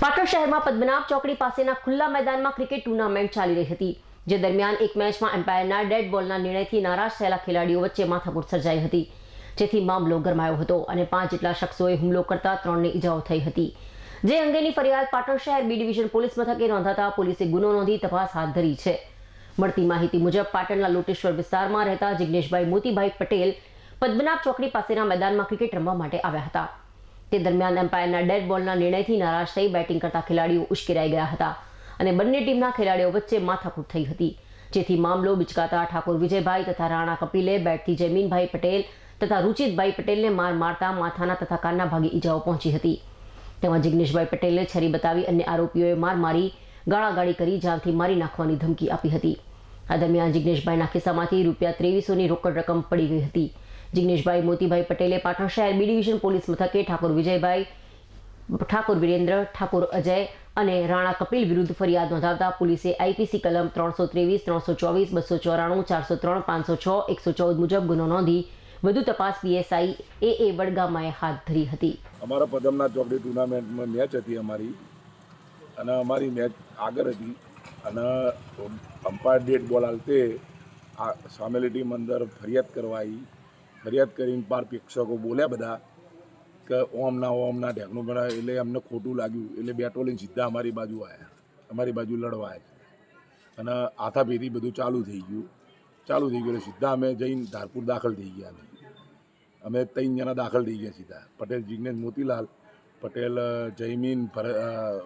પાટણ શહેરમાં પદ્મનાભ ચોકડી પાસેના ખુલ્લા મેદાનમાં ક્રિકેટ ટુર્નામેન્ટ ચાલી રહી હતી, જે દરમિયાન એક મેચમાં એમ્પાયરના ડેડ બોલના નિર્ણયથી નારાજ થયેલા ખેલાડીઓ વચ્ચે માથાકૂટ સર્જાઈ હતી. જેથી મામલો ગરમાયો હતો અને પાંચ જેટલા શખ્સોએ હુમલો કરતા ત્રણને ઈજાઓ થઈ હતી. જે અંગેની ફરિયાદ પાટણ શહેર બી ડિવિઝન પોલીસ મથકે નોંધાતા પોલીસે ગુનો નોંધી તપાસ હાથ ધરી છે. મળતી માહિતી મુજબ પાટણના લોટેશ્વર વિસ્તારમાં રહેતા જિગ્નેશભાઈ મોતીભાઈ પટેલ પદ્મનાભ ચોકડી પાસેના મેદાનમાં ક્રિકેટ રમવા માટે આવ્યા હતા. તે દરમિયાન એમ્પાયરના ડેડ બોલના નિર્ણયથી નારાજ થઈ બેટિંગ કરતા ખેલાડીઓ ઉશ્કેરાઈ ગયા હતા અને બંને ટીમના ખેલાડીઓ વચ્ચે માથાકૂટ થઈ હતી. જેથી મામલો બિચકાતા ઠાકોર વિજયભાઈ તથા રાણા કપિલે બેટથી જયમીનભાઈ પટેલ તથા રૂચિતભાઈ પટેલને માર મારતા માથાના તથા કાનના ભાગે ઈજાઓ પહોંચી હતી. તેમાં જિગ્નેશભાઈ પટેલને છરી બતાવી અન્ય આરોપીઓએ માર મારી, ગાળાગાળી કરી જાનથી મારી નાખવાની ધમકી આપી હતી. આ દરમિયાન જિગ્નેશભાઈના ખિસ્સામાંથી રૂપિયા ત્રેવીસોની રોકડ રકમ પડી ગઈ હતી. જિગ્નેશભાઈ મોતીભાઈ પટેલે પાટણ શહેર બી ડિવિઝન પોલીસ મથકે ઠાકોર વિજયભાઈ, ઠાકોર વિરેન્દ્ર, ઠાકોર અજય અને રાણા કપિલ વિરુદ્ધ ફરિયાદ નોંધાવતા પોલીસે આઈપીસી કલમ ત્રણસો ત્રેવીસ, ત્રણસો ચોવીસ, બસો ચોરાણું, ચારસો ત્રણ, પાંચસો છ, એકસો ચૌદ મુજબ ગુનો નોંધી વધુ તપાસ પીએસઆઈ એ એ વડગામાએ હાથ ધરી હતી. અમારા પદમના ચોકડી ટુર્નામેન્ટમાં મેચ હતી અમારી અને અમારી મેચ આગળ હતી અને અમ્પાયર ડેડ બોલ હાલતે સામેલી ટીમ અંદર ફરિયાદ કરવા આવી ફરિયાદ કરીને પાર પ્રેક્ષકો બોલ્યા બધા કે ઓમ ના ઓમ ના ઢેકણું પણ એટલે અમને ખોટું લાગ્યું. એટલે બેટો લઈને સીધા અમારી બાજુ આવ્યા અમારી બાજુ લડવા આવ્યા અને હાથાભેથી બધું ચાલુ થઈ ગયું. ચાલુ થઈ ગયું. એટલે સીધા અમે જઈને ધારપુર દાખલ થઈ ગયા અમે. અમે ત્રણ જણા દાખલ થઈ ગયા સીધા. પટેલ જિજ્ઞેશ મોતીલાલ, પટેલ જયમીન, ભર-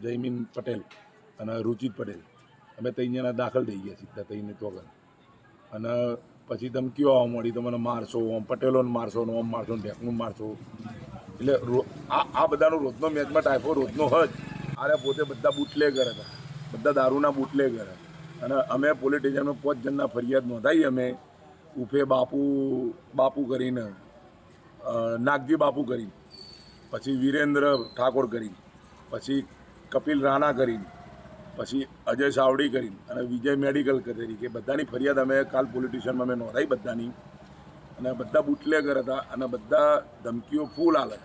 જયમીન પટેલ અને રુચિત પટેલ. અમે ત્રણ જણા દાખલ થઈ ગયા સીધા ત્રણને તો અને પછી ધમકીઓ આવવા મળી તમને મારશો ઓમ પટેલોને મારશો ને મારશો ઢેકનું મારશો એટલે આ આ બધાનો રોજનો મેચમાં ટાઈફો રોજનો હજ આરે પોતે બધા બુટલેગર હતા. બધા દારૂના બુટલેગર અને અમે પોલીસ સ્ટેશનમાં પાંચ જણના ફરિયાદ નોંધાઈ અમે ઉફે બાપુ બાપુ કરીને નાગજી બાપુ કરીને, પછી વિરેન્દ્ર ઠાકોર કરીને, પછી કપિલ રાણા કરીને પછી અજય સાવડી કરીને અને વિજય મેડિકલ તરીકે બધાની ફરિયાદ અમે કાલ પોલિટિશિયનમાં અમે નોંધાઈ બધાની. અને બધા બુટલેગર હતા અને બધા ધમકીઓ ફૂલ આલે